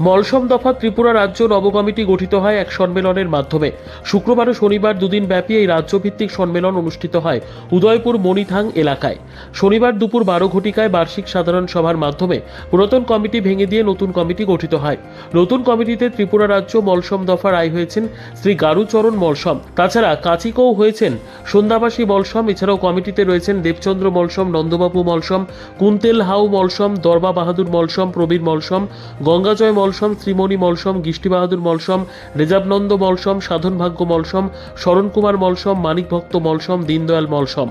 মলসম দফা ত্রিপুরা রাজ্য নবকমিটি গঠিত হয় এক সম্মেলনের মাধ্যমে। শুক্রবার ও শনিবার দুদিন ব্যাপী এই রাজ্যভিত্তিক সম্মেলন অনুষ্ঠিত হয় উদয়পুর মণিথাং এলাকায়। শনিবার দুপুর বারো ঘটিকায় বার্ষিক সাধারণ সভার মাধ্যমে পুরাতন কমিটি ভেঙে দিয়ে নতুন কমিটি গঠিত হয়। নতুন কমিটিতে ত্রিপুরা রাজ্য মলসম দফা রায় হয়েছেন শ্রী গারুচরণ মলসম। তাছাড়া কাচিকও হয়েছেন সন্ধ্যাবাসী মলসম, এছাড়াও কমিটিতে রয়েছেন দেবচন্দ্র মলসম, নন্দবাবু মলসম, কুন্তেল হাউ মলসম, দরবা বাহাদুর মলসম, প্রবীর মলসম, গঙ্গাজয় মলসম শ্রীমণি মলসম, গিষ্টি বাহাদুর মলসম, রেজাবনন্দ মলসম, সাধন ভাগ্য মলসম, শরণ কুমার মলসম, মানিক ভক্ত মলসম, দীনদয়াল মলসম।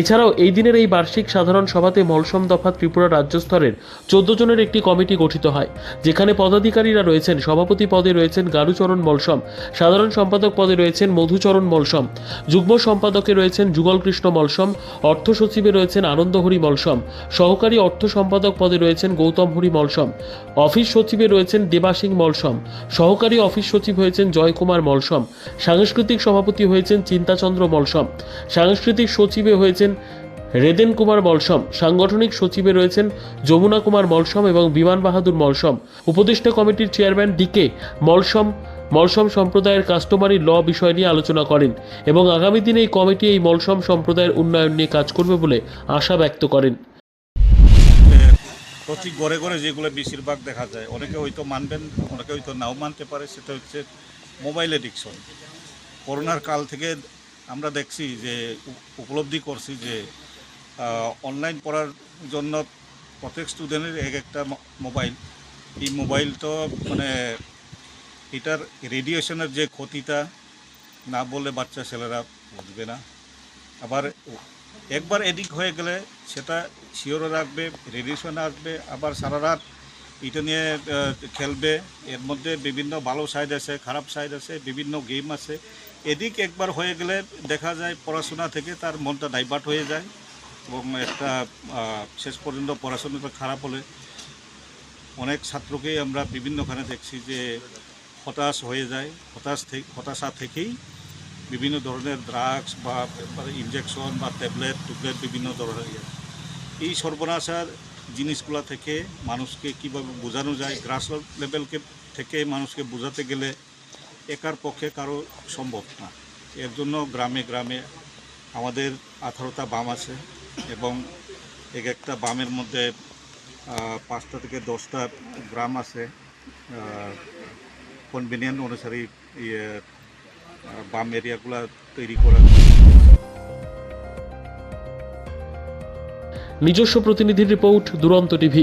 এছাড়াও এই দিনের এই বার্ষিক সাধারণ সভাতে মলসম দফা ত্রিপুরা রাজ্য স্তরের চোদ্দ জনের একটি কমিটি গঠিত হয়, যেখানে পদাধিকারীরা রয়েছেন, সভাপতি পদে রয়েছেন গারুচরণ মলসম, সাধারণ সম্পাদক পদে রয়েছেন মধুচরণ মলসম, যুগ্ম সম্পাদকে রয়েছেন যুগল কৃষ্ণ মলসম, অর্থ সচিবে রয়েছেন আনন্দহরি মলসম, সহকারী অর্থ সম্পাদক পদে রয়েছেন গৌতম হরি মলসম, অফিস সচিবে রয়েছেন দেবাসিং মলসম। সহকারী অফিস সচিব হয়েছেন জয়কুমার মলসম। সাংস্কৃতিক সভাপতি হয়েছেন চিন্তাচন্দ্র মলসম। সাংস্কৃতিক সচিবে হয়েছেন রেদেন কুমার মলসম। সাংগঠনিক সচিবে রয়েছেন যমুনা কুমার মলসম এবং বিমান বাহাদুর মলসম। উপদেষ্টা কমিটির চেয়ারম্যান ডিকে মলসম মলসম সম্প্রদায়ের কাস্টমারি ল বিষয় নিয়ে আলোচনা করেন এবং আগামী দিনে এই কমিটি এই মলসম সম্প্রদায়ের উন্নয়ন নিয়ে কাজ করবে বলে আশা ব্যক্ত করেন। প্রতি ঘরে ঘরে যেগুলো বেশিরভাগ দেখা যায়, অনেকে হয়তো মানবেন, অনেকে হয়তো নাও মানতে পারে, সেটা হচ্ছে মোবাইল এডিকশন করোনার কাল থেকে আমরা দেখছি যে, উপ- উপলব্ধি করছি যে অনলাইন পড়ার জন্য প্রত্যেক স্টুডেন্টের এক একটা মোবাইল এই মোবাইল তো মানে এটার রেডিয়েশনের যে ক্ষতিটা না বললে বাচ্চা, ছেলেরা বুঝবে না। আবার একবার এডিক হয়ে গেলে সেটা শিওরও রাখবে, রেডিয়েশন আসবে, আবার সারা রাত এটা নিয়ে খেলবে। এর মধ্যে বিভিন্ন ভালো সাইড আছে, খারাপ সাইড আছে, বিভিন্ন গেম আছে। এদিক একবার হয়ে গেলে দেখা যায় পড়াশোনা থেকে তার মনটা ডাইভার্ট হয়ে যায় এবং একটা শেষ পর্যন্ত পড়াশোনাটা খারাপ হলে অনেক ছাত্রকেই আমরা বিভিন্নখানে দেখছি যে হতাশ হয়ে যায়, হতাশ হতাশা থেকেই বিভিন্ন ধরনের ড্রাগস বা ইনজেকশন বা ট্যাবলেট টুবলেট বিভিন্ন ধরনের ইয়ে। এই সর্বনাশার জিনিসগুলো থেকে মানুষকে কীভাবে বোঝানো যায় গ্রাস লেভেলকে থেকে মানুষকে বোঝাতে গেলে একার পক্ষে কারও সম্ভব না এর জন্য গ্রামে গ্রামে আমাদের আঠারোটা বাম আছে এবং এক একটা বামের মধ্যে পাঁচটা থেকে দশটা গ্রাম আছে কনভিনিয়েন্ট অনুসারে ইয়ে বাম এরিয়াগুলো তৈরি করা নিজস্ব প্রতিনিধির রিপোর্ট দুরন্ত টিভি।